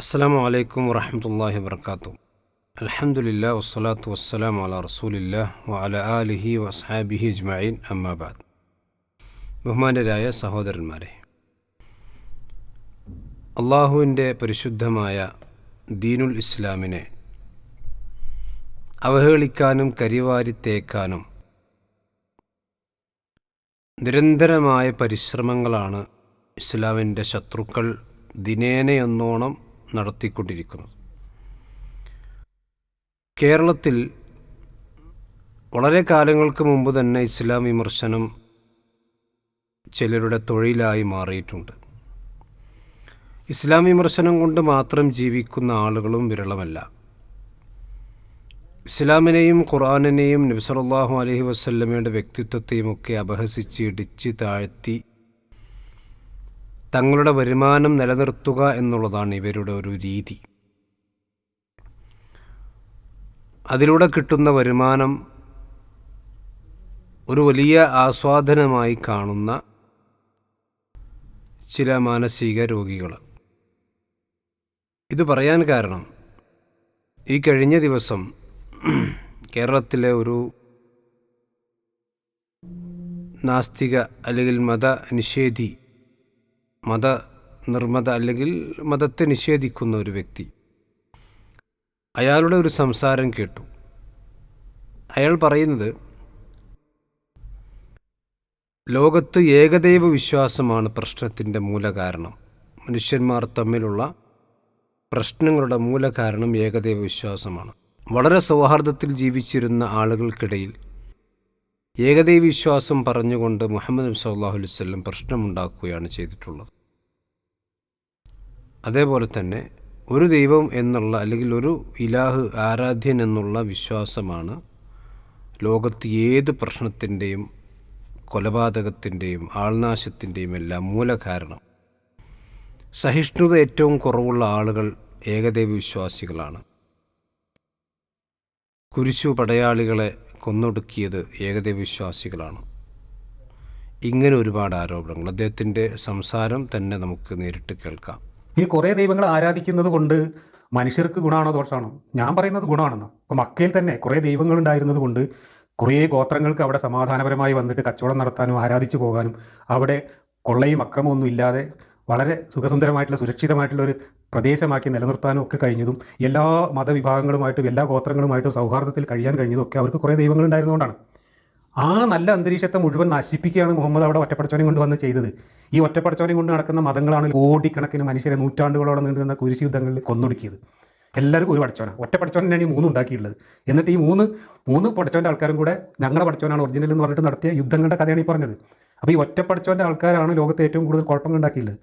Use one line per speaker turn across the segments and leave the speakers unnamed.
അസ്സാം വലൈക്കും വറഹമത്തല്ലാഹി വർക്കാത്തു അലഹമുല്ല വസ്സലാത്തു വസ്സലാം അല റസൂലില്ല വഅല ആലിഹി വസ്ഹാബിഹി അജ്മഈൻ. അമ്മാബാദ് ബഹുമാനരായ സഹോദരന്മാരെ അള്ളാഹുവിന്റെ പരിശുദ്ധമായ ദീനുൽ ഇസ്ലാമിനെ അവഹേളിക്കാനും കരിവാരി തേക്കാനും നിരന്തരമായ പരിശ്രമങ്ങളാണ് ഇസ്ലാമിന്റെ ശത്രുക്കൾ ദിനേനയെന്നോണം നടത്തിക്കൊണ്ടിരിക്കുന്നത്. കേരളത്തിൽ വളരെ കാലങ്ങൾക്ക് മുമ്പ് തന്നെ ഇസ്ലാം വിമർശനം ചിലരുടെ തൊഴിലായി മാറിയിട്ടുണ്ട്. ഇസ്ലാം വിമർശനം കൊണ്ട് മാത്രം ജീവിക്കുന്ന ആളുകളും വിരളമല്ല. ഇസ്ലാമിനെയും ഖുർആാനിനെയും നബിസലാഹു അലഹി വസ്ല്ലമയുടെ വ്യക്തിത്വത്തെയും ഒക്കെ അപഹസിച്ച് ഇടിച്ച് താഴ്ത്തി തങ്ങളുടെ വരുമാനം നിലനിർത്തുക എന്നുള്ളതാണ് ഇവരുടെ ഒരു രീതി. അതിലൂടെ കിട്ടുന്ന വരുമാനം ഒരു വലിയ ആസ്വാദനമായി കാണുന്ന ചില മാനസിക രോഗികൾ. ഇത് പറയാൻ കാരണം ഈ കഴിഞ്ഞ ദിവസം കേരളത്തിലെ ഒരു നാസ്തിക അല്ലെങ്കിൽ മത നിഷേധി മത നിർമ്മത അല്ലെങ്കിൽ മതത്തെ നിഷേധിക്കുന്ന ഒരു വ്യക്തി. അയാളുടെ ഒരു സംസാരം കേട്ടു. അയാൾ പറയുന്നത് ലോകത്ത് ഏകദൈവ വിശ്വാസമാണ് പ്രശ്നത്തിന്റെ മൂലകാരണം മനുഷ്യന്മാർ തമ്മിലുള്ള പ്രശ്നങ്ങളുടെ മൂലകാരണം ഏകദൈവ വിശ്വാസമാണ്. വളരെ സൗഹാർദ്ദത്തിൽ ജീവിച്ചിരുന്ന ആളുകൾക്കിടയിൽ ഏകദൈവ വിശ്വാസം പറഞ്ഞുകൊണ്ട് മുഹമ്മദ് നബി സല്ലാഹു അലൈഹി വല്ലം പ്രശ്നമുണ്ടാക്കുകയാണ് ചെയ്തിട്ടുള്ളത്. അതേപോലെ തന്നെ ഒരു ദൈവം എന്നുള്ള അല്ലെങ്കിൽ ഒരു ഇലാഹ് ആരാധ്യൻ എന്നുള്ള വിശ്വാസമാണ് ലോകത്ത് ഏത് പ്രശ്നത്തിന്റെയും കൊലപാതകത്തിന്റെയും ആൾനാശത്തിന്റെയും എല്ലാം മൂലകാരണം സഹിഷ്ണുത ഏറ്റവും കുറവുള്ള ആളുകൾ ഏകദൈവ വിശ്വാസികളാണ് കുരിശു പടയാളികളെ കൊന്നൊടുക്കിയത് ഏകദേവിശ്വാസികളാണ് ഇങ്ങനെ ഒരുപാട് ആരോപണങ്ങൾ. അദ്ദേഹത്തിന്റെ സംസാരം തന്നെ നമുക്ക് നേരിട്ട് കേൾക്കാം.
ഈ കുറേ ദൈവങ്ങൾ ആരാധിക്കുന്നത് കൊണ്ട് മനുഷ്യർക്ക് ഗുണമാണോ ദോഷമാണോ? ഞാൻ പറയുന്നത് ഗുണമാണെന്ന്. അപ്പോൾ മക്കയിൽ തന്നെ കുറേ ദൈവങ്ങൾ ഉണ്ടായിരുന്നത് കൊണ്ട് കുറേ ഗോത്രങ്ങൾക്ക് അവിടെ സമാധാനപരമായി വന്നിട്ട് കച്ചവടം നടത്താനും ആരാധിച്ചു പോകാനും അവിടെ കൊള്ളയും അക്രമമൊന്നും ഇല്ലാതെ വളരെ സുഖസുന്ദരമായിട്ടുള്ള സുരക്ഷിതമായിട്ടുള്ള ഒരു പ്രദേശമാക്കി നിലനിർത്താനും ഒക്കെ കഴിഞ്ഞതും എല്ലാ മതവിഭാഗങ്ങളുമായിട്ടും എല്ലാ ഗോത്രങ്ങളുമായിട്ടും സൗഹാർദ്ദത്തിൽ കഴിയാൻ കഴിഞ്ഞതും ഒക്കെ അവർക്ക് കുറേ ദൈവങ്ങൾ ഉണ്ടായിരുന്നതുകൊണ്ടാണ്. ആ നല്ല അന്തരീക്ഷത്തെ മുഴുവൻ നശിപ്പിക്കുകയാണ് മുഹമ്മദ് അവിടെ ഒറ്റപ്പടച്ചോനെ കൊണ്ട് വന്ന് ചെയ്തത്. ഈ ഒറ്റപ്പടച്ചോനെ കൊണ്ട് നടക്കുന്ന മതങ്ങളാണ് കോടിക്കണക്കിന് മനുഷ്യരെ നൂറ്റാണ്ടുകളോളം നീണ്ടുന്ന കുരിശി യുദ്ധങ്ങളിൽ കൊന്നൊടുക്കിയത്. എല്ലാവർക്കും ഒരു പടച്ചോന ഒറ്റ തന്നെയാണ് ഈ മൂന്ന് ഉണ്ടാക്കിയിട്ടുള്ളത്. എന്നിട്ട് ഈ മൂന്ന് മൂന്ന് പടച്ചോന്റെ ആൾക്കാരും കൂടെ ഞങ്ങളുടെ പടച്ചോനാണ് ഒറിജിനൽ എന്ന് പറഞ്ഞിട്ട് നടത്തിയ യുദ്ധങ്ങളുടെ കഥയാണ് ഈ പറഞ്ഞത്. അപ്പോൾ ഈ ഒറ്റ ആൾക്കാരാണ് ലോകത്ത് ഏറ്റവും കൂടുതൽ കുഴപ്പങ്ങൾ ഉണ്ടാക്കിയിട്ടുള്ളത്.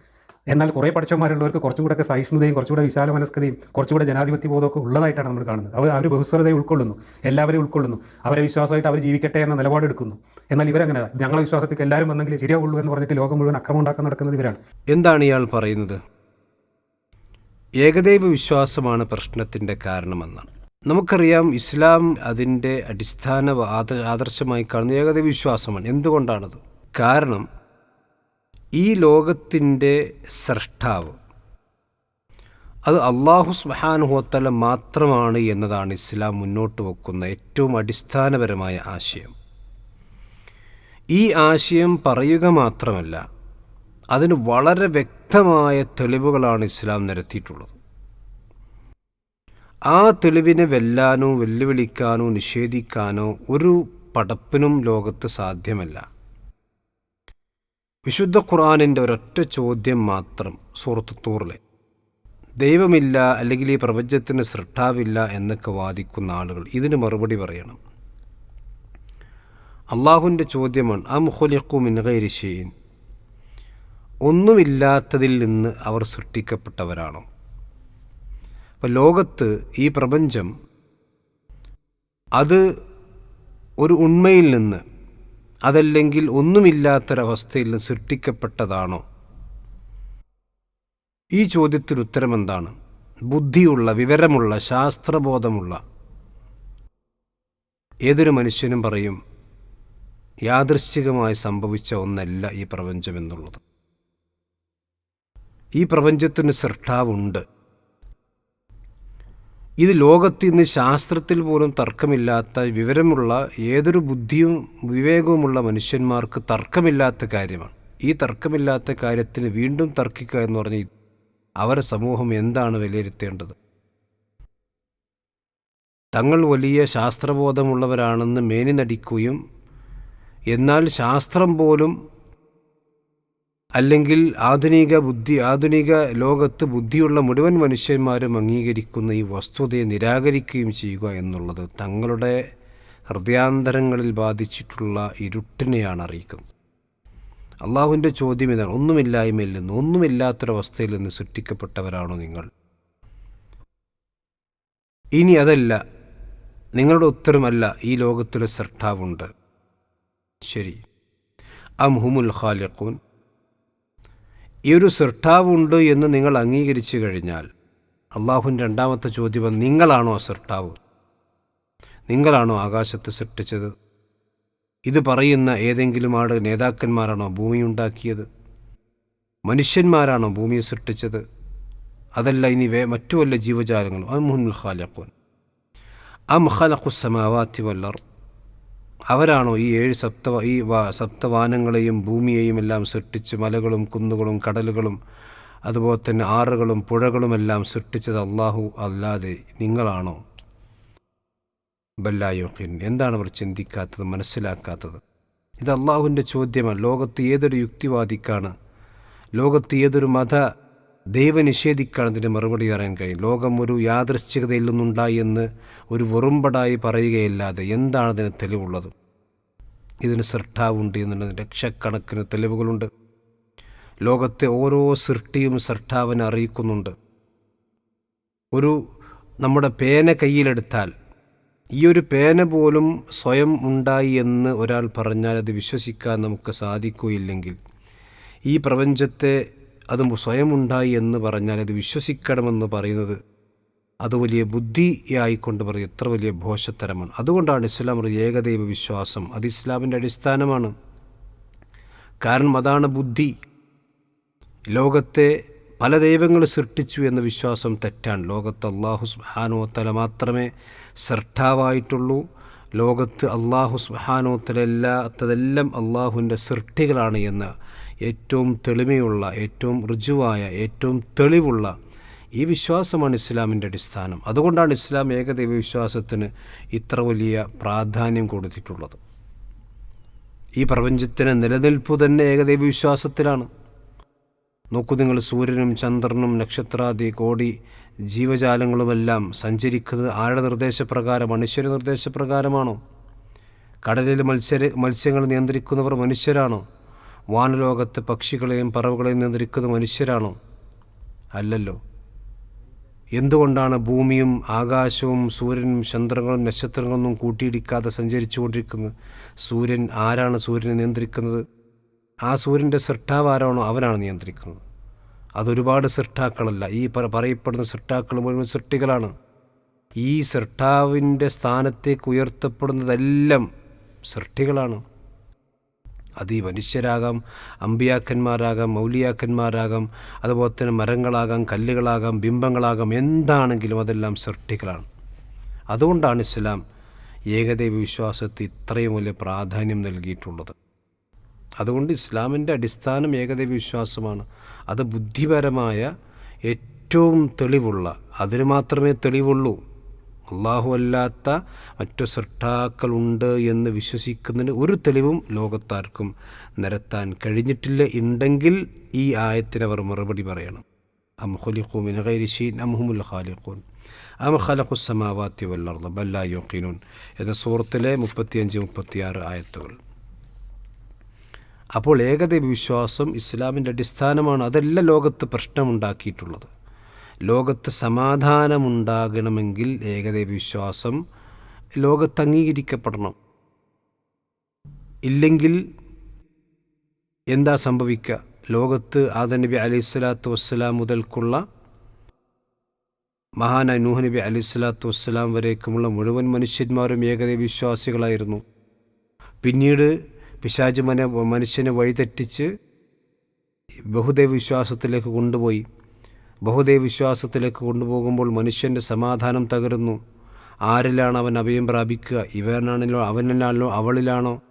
എന്നാൽ കുറേ പഠിച്ചവന്മാരുള്ളവർക്ക് കുറച്ചും കൂടെ സഹിഷ്ണുതയും കുറച്ചുകൂടെ വിശാല മനസ്കതയും കുറച്ചുകൂടെ ജനാധിപത്യ ബോധമൊക്കെ ഉള്ളതായിട്ടാണ് നമ്മൾ കാണുന്നത്. അവർ അവർ ബഹുസ്വരതയെ ഉൾക്കൊള്ളുന്നു. എല്ലാവരെയും ഉൾക്കൊള്ളുന്നു. അവരെ വിശ്വാസമായിട്ട് അവർ ജീവിക്കട്ടെ എന്ന നിലപാടെടുക്കുന്നു. എന്നാൽ ഇവരങ്ങനെ ഞങ്ങളെ വിശ്വാസത്തിൽ എല്ലാവരും വന്നെങ്കിൽ ശരിയാവുള്ളൂ എന്ന് പറഞ്ഞിട്ട് ലോകം മുഴുവൻ അക്രമം ഉണ്ടാക്കാൻ നടക്കുന്നത് ഇവരാണ്.
എന്താണ് ഇയാൾ പറയുന്നത്? ഏകദൈവ വിശ്വാസമാണ് പ്രശ്നത്തിന്റെ കാരണമെന്നാണ് നമുക്കറിയാം ഇസ്ലാം അതിന്റെ അടിസ്ഥാന ആദർശമായി കാണുന്ന ഏകദൈവ വിശ്വാസമാണ്. എന്തുകൊണ്ടാണത്? കാരണം ഈ ലോകത്തിന്റെ സൃഷ്ടാവ്. അത് അള്ളാഹു സുബാനുഹോത്തല മാത്രമാണ് എന്നതാണ് ഇസ്ലാം മുന്നോട്ട് വെക്കുന്ന ഏറ്റവും അടിസ്ഥാനപരമായ ആശയം. ഈ ആശയം പറയുക മാത്രമല്ല അതിന് വളരെ വ്യക്തമായ തെളിവുകളാണ് ഇസ്ലാം നിരത്തിയിട്ടുള്ളത്. ആ തെളിവിനെ വെല്ലാനോ വെല്ലുവിളിക്കാനോ നിഷേധിക്കാനോ ഒരു പടപ്പിനും ലോകത്ത് സാധ്യമല്ല. വിശുദ്ധ ഖുർആാനിന്റെ ഒരൊറ്റ ചോദ്യം മാത്രം സൂറത്ത് തൂറിലെ ദൈവമില്ല അല്ലെങ്കിൽ ഈ പ്രപഞ്ചത്തിന് സൃഷ്ടാവില്ല എന്നൊക്കെ വാദിക്കുന്ന ആളുകൾ ഇതിന് മറുപടി പറയണം. അള്ളാഹുവിന്റെ ചോദ്യമാണ് അം ഹുലിഖു മിൻഗൈരി ഷെയ്ൻ ഒന്നുമില്ലാത്തതിൽ നിന്ന് അവർ സൃഷ്ടിക്കപ്പെട്ടവരാണോ? അപ്പോൾ ലോകത്ത് ഈ പ്രപഞ്ചം അത് ഒരു ഉണ്മയിൽ നിന്ന് അതല്ലെങ്കിൽ ഒന്നുമില്ലാത്തൊരവസ്ഥയിൽ സൃഷ്ടിക്കപ്പെട്ടതാണോ? ഈ ചോദ്യത്തിന് ഉത്തരമെന്താണ്? ബുദ്ധിയുള്ള വിവരമുള്ള ശാസ്ത്രബോധമുള്ള. ഏതൊരു മനുഷ്യനും പറയും യാദൃശ്ചികമായി സംഭവിച്ച ഒന്നല്ല ഈ പ്രപഞ്ചമെന്നുള്ളത്. ഈ പ്രപഞ്ചത്തിന് സൃഷ്ടാവുണ്ട്. ഇത് ലോകത്ത് ഇന്ന് ശാസ്ത്രത്തിൽ പോലും തർക്കമില്ലാത്ത വിവരമുള്ള ഏതൊരു ബുദ്ധിയും വിവേകവുമുള്ള മനുഷ്യന്മാർക്ക് തർക്കമില്ലാത്ത കാര്യമാണ്. ഈ തർക്കമില്ലാത്ത കാര്യത്തിന് വീണ്ടും തർക്കിക്കുക എന്ന് പറഞ്ഞ് അവരെ സമൂഹം എന്താണ് വിലയിരുത്തേണ്ടത്? തങ്ങൾ വലിയ ശാസ്ത്രബോധമുള്ളവരാണെന്ന് മേനി നടിക്കുകയും എന്നാൽ ശാസ്ത്രം പോലും അല്ലെങ്കിൽ ആധുനിക ബുദ്ധി ആധുനിക ലോകത്ത് ബുദ്ധിയുള്ള മുഴുവൻ മനുഷ്യന്മാരും അംഗീകരിക്കുന്ന ഈ വസ്തുതയെ നിരാകരിക്കുകയും ചെയ്യുക എന്നുള്ളത് തങ്ങളുടെ ഹൃദയാന്തരങ്ങളിൽ ബാധിച്ചിട്ടുള്ള ഇരുട്ടിനെയാണ് അറിയിക്കുന്നത്. അള്ളാഹുവിന്റെ ചോദ്യം ഇതാണ് ഒന്നുമില്ലായ്മയിൽ നിന്ന് ഒന്നുമില്ലാത്തൊരവസ്ഥയിൽ നിന്ന് സൃഷ്ടിക്കപ്പെട്ടവരാണോ നിങ്ങൾ? ഇനി അതല്ല നിങ്ങളുടെ ഉത്തരമല്ല ഈ ലോകത്തിലെ സർട്ടാവുണ്ട്. ശരി. അം ഹുമുൽ ഖാലിഖൂൻ ഈ ഒരു സൃഷ്ടാവുണ്ട് എന്ന് നിങ്ങൾ അംഗീകരിച്ചു കഴിഞ്ഞാൽ അള്ളാഹുൻ രണ്ടാമത്തെ ചോദ്യം നിങ്ങളാണോ സൃഷ്ടാവ് നിങ്ങളാണോ ആകാശത്ത് സൃഷ്ടിച്ചത് ഇത് പറയുന്ന ഏതെങ്കിലും ആട് നേതാക്കന്മാരാണോ ഭൂമി ഉണ്ടാക്കിയത്? മനുഷ്യന്മാരാണോ ഭൂമിയെ സൃഷ്ടിച്ചത് അതല്ല ഇനി വേ മറ്റു വല്ല ജീവജാലങ്ങളും. അമുൽ ഖാലഖുൻ. അം ഖലഖുസമാവാത്തി വല്ലർ അവരാണോ ഈ ഏഴ് സപ്ത ഈ സപ്തവാനങ്ങളെയും ഭൂമിയെയും എല്ലാം സൃഷ്ടിച്ച് മലകളും കുന്നുകളും കടലുകളും അതുപോലെ തന്നെ ആറുകളും പുഴകളുമെല്ലാം സൃഷ്ടിച്ചത് അള്ളാഹു അല്ലാതെ നിങ്ങളാണോ? ബല്ലായോഹിൻ എന്താണ് അവർ ചിന്തിക്കാത്തത് മനസ്സിലാക്കാത്തത്? ഇത് അള്ളാഹുവിന്റെ ചോദ്യമാണ്. ലോകത്ത് ഏതൊരു യുക്തിവാദിക്കാണ് ലോകത്ത് ഏതൊരു മത ദൈവനിഷേധിക്കാണ് ഇതിന്റെ മറുപടി പറയാൻ കഴിയും. ലോകം ഒരു യാദൃശ്ചികതയിൽ ഒരു വെറുമ്പടായി പറയുകയല്ലാതെ എന്താണ് അതിന് തെളിവുള്ളത്? ഇതിന് സൃഷ്ടാവുണ്ട് എന്നുള്ളതിന് ലക്ഷക്കണക്കിന് തെളിവുകളുണ്ട്. ലോകത്തെ ഓരോ സൃഷ്ടിയും സൃഷ്ടാവിനെ അറിയിക്കുന്നുണ്ട്. ഒരു നമ്മുടെ പേന കയ്യിലെടുത്താൽ ഈ ഒരു പേന പോലും സ്വയം ഉണ്ടായി എന്ന് ഒരാൾ പറഞ്ഞാൽ അത് വിശ്വസിക്കാൻ നമുക്ക് സാധിക്കുകയില്ലെങ്കിൽ ഈ പ്രപഞ്ചത്തെ അത് സ്വയമുണ്ടായി എന്ന് പറഞ്ഞാൽ അത് വിശ്വസിക്കണമെന്ന് പറയുന്നത് അത് വലിയ ബുദ്ധിയായിക്കൊണ്ട് പറയും. എത്ര വലിയ ഭോഷത്തരമാണ്. അതുകൊണ്ടാണ് ഇസ്ലാം ഒരു ഏകദൈവ വിശ്വാസം. അത് ഇസ്ലാമിന്റെ അടിസ്ഥാനമാണ്. കാരണം അതാണ് ബുദ്ധി. ലോകത്തെ പല ദൈവങ്ങൾ സൃഷ്ടിച്ചു എന്ന വിശ്വാസം തെറ്റാണ്. ലോകത്ത് അള്ളാഹു സുബാനോത്തല മാത്രമേ സൃഷ്ടാവായിട്ടുള്ളൂ ലോകത്ത് അള്ളാഹു സുബാനോത്തലല്ലാത്തതെല്ലാം അള്ളാഹുവിന്റെ സൃഷ്ടികളാണ് എന്ന ഏറ്റവും തെളിമയുള്ള ഏറ്റവും ഋജുവായ ഏറ്റവും തെളിവുള്ള ഈ വിശ്വാസമാണ് ഇസ്ലാമിന്റെ അടിസ്ഥാനം. അതുകൊണ്ടാണ് ഇസ്ലാം ഏകദൈവ വിശ്വാസത്തിന് ഇത്ര വലിയ പ്രാധാന്യം കൊടുത്തിട്ടുള്ളത്. ഈ പ്രപഞ്ചത്തിന് നിലനിൽപ്പ് തന്നെ ഏകദൈവ വിശ്വാസത്തിലാണ്. നോക്കൂ നിങ്ങൾ സൂര്യനും ചന്ദ്രനും നക്ഷത്രാദി കോടി ജീവജാലങ്ങളുമെല്ലാം സഞ്ചരിക്കുന്നത് ആരുടെ നിർദ്ദേശപ്രകാരം? മനുഷ്യരുടെ നിർദ്ദേശപ്രകാരമാണോ? കടലിൽ മത്സ്യ മത്സ്യങ്ങൾ നിയന്ത്രിക്കുന്നവർ മനുഷ്യരാണോ? വാനലോകത്തെ പക്ഷികളെയും പറവുകളെയും നിയന്ത്രിക്കുന്ന മനുഷ്യരാണോ? അല്ലല്ലോ. എന്തുകൊണ്ടാണ് ഭൂമിയും ആകാശവും സൂര്യനും ചന്ദ്രങ്ങളും നക്ഷത്രങ്ങളൊന്നും കൂട്ടിയിടിക്കാതെ സഞ്ചരിച്ചു കൊണ്ടിരിക്കുന്നത് സൂര്യൻ ആരാണ് സൂര്യനെ നിയന്ത്രിക്കുന്നത്? ആ സൂര്യന്റെ സൃഷ്ടാവാരാണോ അവനാണ് നിയന്ത്രിക്കുന്നത്? അതൊരുപാട് സൃഷ്ടാക്കളല്ല. ഈ പറ പറയപ്പെടുന്ന സൃഷ്ടാക്കൾ മുഴുവൻ സൃഷ്ടികളാണ്. ഈ സൃഷ്ടാവിന്റെ സ്ഥാനത്തേക്ക് ഉയർത്തപ്പെടുന്നതെല്ലാം സൃഷ്ടികളാണ്. അത് ഈ മനുഷ്യരാകാം അമ്പിയാക്കന്മാരാകാം മൗലിയാക്കന്മാരാകാം അതുപോലെ തന്നെ മരങ്ങളാകാം കല്ലുകളാകാം ബിംബങ്ങളാകാം എന്താണെങ്കിലും അതെല്ലാം സൃഷ്ടികളാണ്. അതുകൊണ്ടാണ് ഇസ്ലാം ഏകദൈവ വിശ്വാസത്തിൽ ഇത്രയും വലിയ പ്രാധാന്യം നൽകിയിട്ടുള്ളത്. അതുകൊണ്ട് ഇസ്ലാമിന്റെ അടിസ്ഥാനം ഏകദൈവ വിശ്വാസമാണ്. അത് ബുദ്ധിപരമായ ഏറ്റവും തെളിവുള്ള അതിന് മാത്രമേ തെളിവുള്ളൂ അല്ലാത്ത മറ്റു സൃഷ്ടാക്കളുണ്ട് എന്ന് വിശ്വസിക്കുന്നതിന് ഒരു തെളിവും ലോകത്താർക്കും നിരത്താൻ കഴിഞ്ഞിട്ടില്ല ഉണ്ടെങ്കിൽ ഈ ആയത്തിനവർ മറുപടി പറയണം. അം ഖുലിഖു മിൻ ഗൈരി ഷീൻ അംഹുമുൽ ഖാലിഖൂൻ. അം ഖലഖു സമാവാത്തി വല്ലർദ ബല്ലാ യുഖീനൂൻ എന്ന സൂറത്തിലെ മുപ്പത്തിയഞ്ച് മുപ്പത്തിയാറ് ആയത്തുകൾ. അപ്പോൾ ഏകദൈവ വിശ്വാസം ഇസ്ലാമിന്റെ അടിസ്ഥാനമാണ്. അതല്ല ലോകത്ത് പ്രശ്നമുണ്ടാക്കിയിട്ടുള്ളത്. ലോകത്ത് സമാധാനമുണ്ടാകണമെങ്കിൽ ഏകദൈവ വിശ്വാസം ലോകത്ത് അംഗീകരിക്കപ്പെടണം. ഇല്ലെങ്കിൽ എന്താ സംഭവിക്കുക? ലോകത്ത് ആദനബി അലൈഹി സ്വലാത്തു വസ്സലാം മുതൽക്കുള്ള മഹാനായ നൂഹ് നബി അലൈഹി സ്വലാത്തു വസ്സലാം വരേക്കുമുള്ള മുഴുവൻ മനുഷ്യന്മാരും ഏകദൈവ വിശ്വാസികളായിരുന്നു. പിന്നീട് പിശാജ് മന മനുഷ്യനെ വഴിതെറ്റിച്ച് ബഹുദൈവ വിശ്വാസത്തിലേക്ക് കൊണ്ടുപോയി. ബഹുദൈവ വിശ്വാസത്തിലേക്ക് കൊണ്ടുപോകുമ്പോൾ മനുഷ്യന്റെ സമാധാനം തകരുന്നു. ആരിലാണ് അവൻ അഭയം പ്രാപിക്കുക? ഇവനാണല്ലോ അവനിലാണല്ലോ അവളിലാണോ?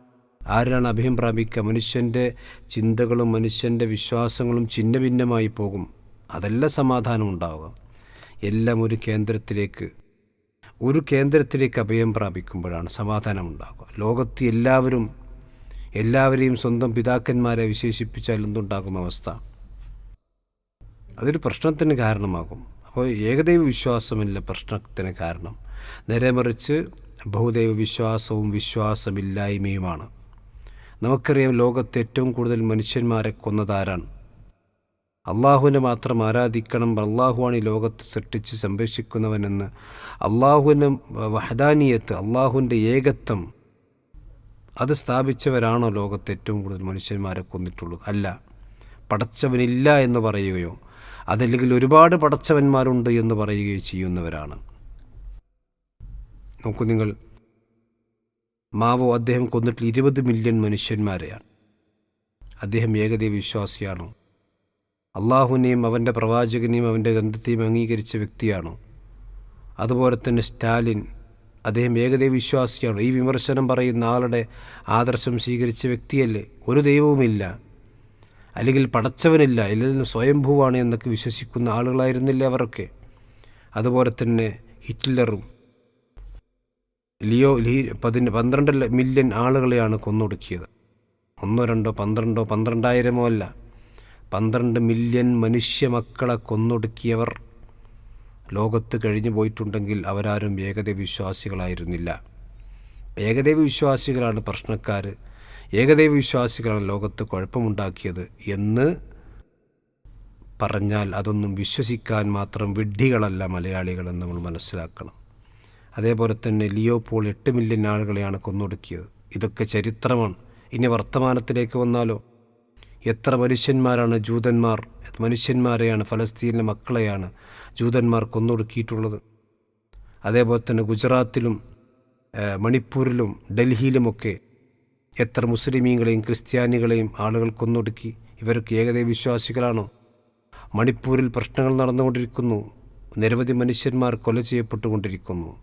ആരിലാണ് അഭയം പ്രാപിക്കുക? മനുഷ്യന്റെ ചിന്തകളും മനുഷ്യന്റെ വിശ്വാസങ്ങളും ഛിന്ന ഭിന്നമായി പോകും. അതല്ല സമാധാനം ഉണ്ടാവുക. എല്ലാം ഒരു കേന്ദ്രത്തിലേക്ക് ഒരു കേന്ദ്രത്തിലേക്ക് അഭയം പ്രാപിക്കുമ്പോഴാണ് സമാധാനം ഉണ്ടാകുക ലോകത്ത് എല്ലാവരും എല്ലാവരെയും സ്വന്തം പിതാക്കന്മാരെ വിശേഷിപ്പിച്ചാൽ എന്തുണ്ടാകും അവസ്ഥ? അതൊരു പ്രശ്നത്തിന് കാരണമാകും. അപ്പോൾ ഏകദൈവ വിശ്വാസമില്ല പ്രശ്നത്തിന് കാരണം. നേരെ മറിച്ച് ബഹുദൈവ വിശ്വാസവും വിശ്വാസമില്ലായ്മയുമാണ്. നമുക്കറിയാം ലോകത്ത് ഏറ്റവും കൂടുതൽ മനുഷ്യന്മാരെ കൊന്നതാരാണ്. അള്ളാഹുവിനെ മാത്രം ആരാധിക്കണം അള്ളാഹുവാണ് ഈ ലോകത്ത് സൃഷ്ടിച്ച് സംരക്ഷിക്കുന്നവനെന്ന്. അള്ളാഹുവിന്റെ വഹദാനിയത്ത് അള്ളാഹുവിന്റെ ഏകത്വം അത് സ്ഥാപിച്ചവരാണോ ലോകത്ത് ഏറ്റവും കൂടുതൽ മനുഷ്യന്മാരെ കൊന്നിട്ടുള്ളത്? അല്ല. പടച്ചവനില്ല എന്ന് പറയുകയോ അതല്ലെങ്കിൽ ഒരുപാട് പടച്ചവന്മാരുണ്ട് എന്ന് പറയുകയും ചെയ്യുന്നവരാണ്. നോക്കൂ നിങ്ങൾ. മാവോ അദ്ദേഹം കൊന്നിട്ട് ഇരുപത് മില്യൺ മനുഷ്യന്മാരെയാണ്. അദ്ദേഹം ഏകദൈവ വിശ്വാസിയാണോ. അള്ളാഹുവിനെയും അവന്റെ പ്രവാചകനെയും അവന്റെ ഗ്രന്ഥത്തെയും അംഗീകരിച്ച വ്യക്തിയാണോ. അതുപോലെ തന്നെ സ്റ്റാലിൻ അദ്ദേഹം ഏകദൈവ വിശ്വാസിയാണോ. ഈ വിമർശനം പറയുന്ന ആളുടെ ആദർശം സ്വീകരിച്ച വ്യക്തിയല്ലേ? ഒരു ദൈവവുമില്ല. അല്ലെങ്കിൽ പടച്ചവനില്ല അല്ലെങ്കിൽ സ്വയംഭൂവാണ് എന്നൊക്കെ വിശ്വസിക്കുന്ന ആളുകളായിരുന്നില്ല അവരൊക്കെ? അതുപോലെ തന്നെ ഹിറ്റ്ലറും. ലിയോ ലീ പതിന് പന്ത്രണ്ട് മില്യൺ ആളുകളെയാണ് കൊന്നൊടുക്കിയത്. ഒന്നോ രണ്ടോ പന്ത്രണ്ടോ പന്ത്രണ്ടായിരമോ അല്ല. പന്ത്രണ്ട് മില്യൺ മനുഷ്യ മക്കളെ കൊന്നൊടുക്കിയവർ. ലോകത്ത് കഴിഞ്ഞു പോയിട്ടുണ്ടെങ്കിൽ അവരാരും ഏകദൈവ വിശ്വാസികളായിരുന്നില്ല ഏകദൈവ വിശ്വാസികളാണ് പ്രശ്നക്കാർ ഏകദൈവ വിശ്വാസികളാണ് ലോകത്ത് കുഴപ്പമുണ്ടാക്കിയത് എന്ന് പറഞ്ഞാൽ അതൊന്നും വിശ്വസിക്കാൻ മാത്രം വിഡ്ഢികളല്ല മലയാളികളെന്ന് നമ്മൾ മനസ്സിലാക്കണം. അതേപോലെ തന്നെ ലിയോപോൾ എട്ട് മില്യൺ ആളുകളെയാണ് കൊന്നൊടുക്കിയത്. ഇതൊക്കെ ചരിത്രമാണ്. ഇനി വർത്തമാനത്തിലേക്ക് വന്നാലോ? എത്ര മനുഷ്യന്മാരാണ് ജൂതന്മാർ? മനുഷ്യന്മാരെയാണ് ഫലസ്തീനിലെ മക്കളെയാണ് ജൂതന്മാർ കൊന്നൊടുക്കിയിട്ടുള്ളത്. അതേപോലെ തന്നെ ഗുജറാത്തിലും മണിപ്പൂരിലും ഡൽഹിയിലുമൊക്കെ എത്ര മുസ്ലിമീങ്ങളെയും ക്രിസ്ത്യാനികളെയും ആളുകൾ കൊന്നൊടുക്കി ഇവർക്ക് ഏകദൈവ വിശ്വാസികളാണോ? മണിപ്പൂരിൽ പ്രശ്നങ്ങൾ നടന്നുകൊണ്ടിരിക്കുന്നു. നിരവധി മനുഷ്യന്മാർ കൊല ചെയ്യപ്പെട്ടുകൊണ്ടിരിക്കുന്നു.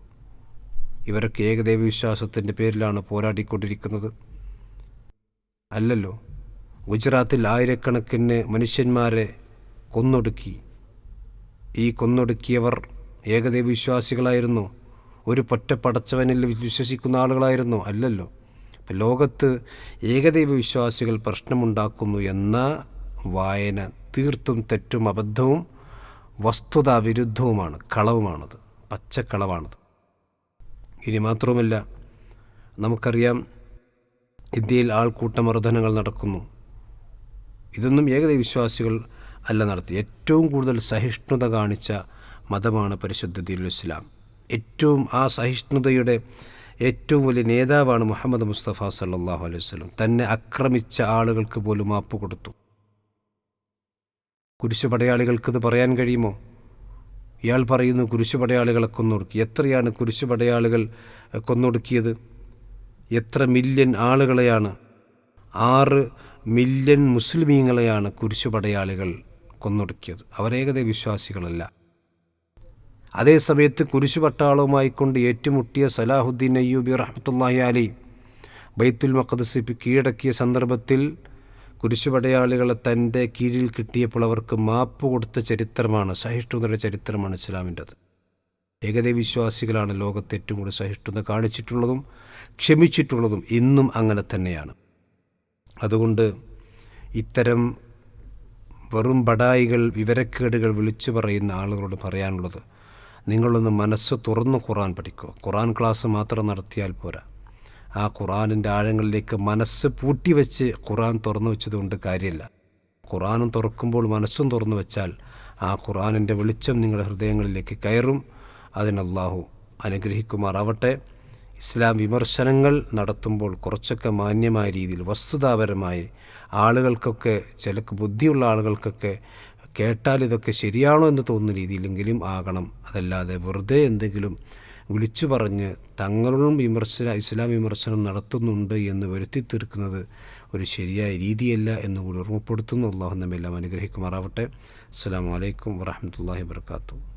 ഇവരൊക്കെ ഏകദൈവ വിശ്വാസത്തിന്റെ പേരിലാണ് പോരാടിക്കൊണ്ടിരിക്കുന്നത്. അല്ലല്ലോ ഗുജറാത്തിൽ ആയിരക്കണക്കിന് മനുഷ്യന്മാരെ കൊന്നൊടുക്കി. ഈ കൊന്നൊടുക്കിയവർ ഏകദൈവ വിശ്വാസികളായിരുന്നു. ഒരു പൊറ്റ പടച്ചവനിൽ വിശ്വസിക്കുന്ന ആളുകളായിരുന്നു. അല്ലല്ലോ ലോകത്ത് ഏകദൈവ വിശ്വാസികൾ പ്രശ്നമുണ്ടാക്കുന്നു എന്ന വായന തീർത്തും തെറ്റും അബദ്ധവും വസ്തുതാ വിരുദ്ധവുമാണ് കളവുമാണത് പച്ചക്കളവാണത്. ഇനി മാത്രവുമല്ല നമുക്കറിയാം ഇന്ത്യയിൽ ആൾക്കൂട്ടമർദ്ദനങ്ങൾ നടക്കുന്നു. ഇതൊന്നും ഏകദൈവ വിശ്വാസികൾ അല്ല നടത്തി ഏറ്റവും കൂടുതൽ സഹിഷ്ണുത കാണിച്ച മതമാണ് പരിശുദ്ധ ദീനുൽ ഇസ്ലാം. ഏറ്റവും ആ സഹിഷ്ണുതയുടെ ഏറ്റവും വലിയ നേതാവാണ് മുഹമ്മദ് മുസ്തഫ സല്ലാഹു അലൈഹി വസല്ലം. തന്നെ ആക്രമിച്ച ആളുകൾക്ക് പോലും മാപ്പ് കൊടുത്തു. കുരിശുപടയാളികൾക്കിത് പറയാൻ കഴിയുമോ? ഇയാൾ പറയുന്നു കുരിശുപടയാളികളെ കൊന്നൊടുക്കി. എത്രയാണ് കുരിശുപടയാളികൾ പടയാളികൾ കൊന്നൊടുക്കിയത്? എത്ര മില്യൺ ആളുകളെയാണ് ആറ് മില്യൺ മുസ്ലിമീങ്ങളെയാണ് കുരിശുപടയാളികൾ കൊന്നൊടുക്കിയത്? അവരേകദൈവ വിശ്വാസികളല്ല അതേസമയത്ത് കുരിശു കൊണ്ട് ഏറ്റുമുട്ടിയ സലാഹുദ്ദീൻ അയ്യൂബി റഹ്മത്തുല്ലാഹി അലി ബൈത്തുൽ മഖദസ് കീഴടക്കിയ സന്ദർഭത്തിൽ കുരിശുപടയാളികളെ തന്റെ കീഴിൽ കിട്ടിയപ്പോൾ അവർക്ക് മാപ്പ് കൊടുത്ത ചരിത്രമാണ് സഹിഷ്ണുതയുടെ ചരിത്രമാണ് ഇസ്ലാമിന്റെത്. ഏകദൈവ വിശ്വാസികളാണ് ലോകത്ത് ഏറ്റവും കൂടുതൽ സഹിഷ്ണുത കാണിച്ചിട്ടുള്ളതും ക്ഷമിച്ചിട്ടുള്ളതും ഇന്നും അങ്ങനെ തന്നെയാണ്. അതുകൊണ്ട് ഇത്തരം വെറും ബടായികൾ വിവരക്കേടുകൾ വിളിച്ചു പറയുന്ന ആളുകളോട് പറയാനുള്ളത് നിങ്ങളൊന്ന് മനസ്സ് തുറന്ന് ഖുറാൻ പഠിക്കുക ഖുറാൻ ക്ലാസ് മാത്രം നടത്തിയാൽ പോരാ. ആ ഖുറാനിന്റെ ആഴങ്ങളിലേക്ക് മനസ്സ് പൂട്ടി വെച്ച് ഖുറാൻ തുറന്നു വെച്ചതുകൊണ്ട് കാര്യമില്ല. ഖുറാനും തുറക്കുമ്പോൾ മനസ്സും തുറന്നു വെച്ചാൽ ആ ഖുറാനിന്റെ വെളിച്ചം നിങ്ങളുടെ ഹൃദയങ്ങളിലേക്ക് കയറും. അതിനല്ലാഹു അനുഗ്രഹിക്കുമാറാവട്ടെ. ഇസ്ലാം വിമർശനങ്ങൾ നടത്തുമ്പോൾ കുറച്ചൊക്കെ മാന്യമായ രീതിയിൽ വസ്തുതാപരമായി ആളുകൾക്കൊക്കെ ചിലക്ക് ബുദ്ധിയുള്ള ആളുകൾക്കൊക്കെ കേട്ടാൽ ഇതൊക്കെ ശരിയാണോ എന്ന് തോന്നുന്ന രീതിയിലെങ്കിലും ആകണം. അതല്ലാതെ വെറുതെ എന്തെങ്കിലും വിളിച്ചു പറഞ്ഞ് തങ്ങളും വിമർശന ഇസ്ലാം വിമർശനം നടത്തുന്നുണ്ട് എന്ന് വരുത്തി തീർക്കുന്നത് ഒരു ശരിയായ രീതിയല്ല എന്നുകൂടി ഓർമ്മപ്പെടുത്തുന്നു. അള്ളാഹു നമ്മെല്ലാം അനുഗ്രഹിക്കുമാറാവട്ടെ. അസ്സാം വലൈക്കും വാഹമത്തല്ലാഹി വാത്തു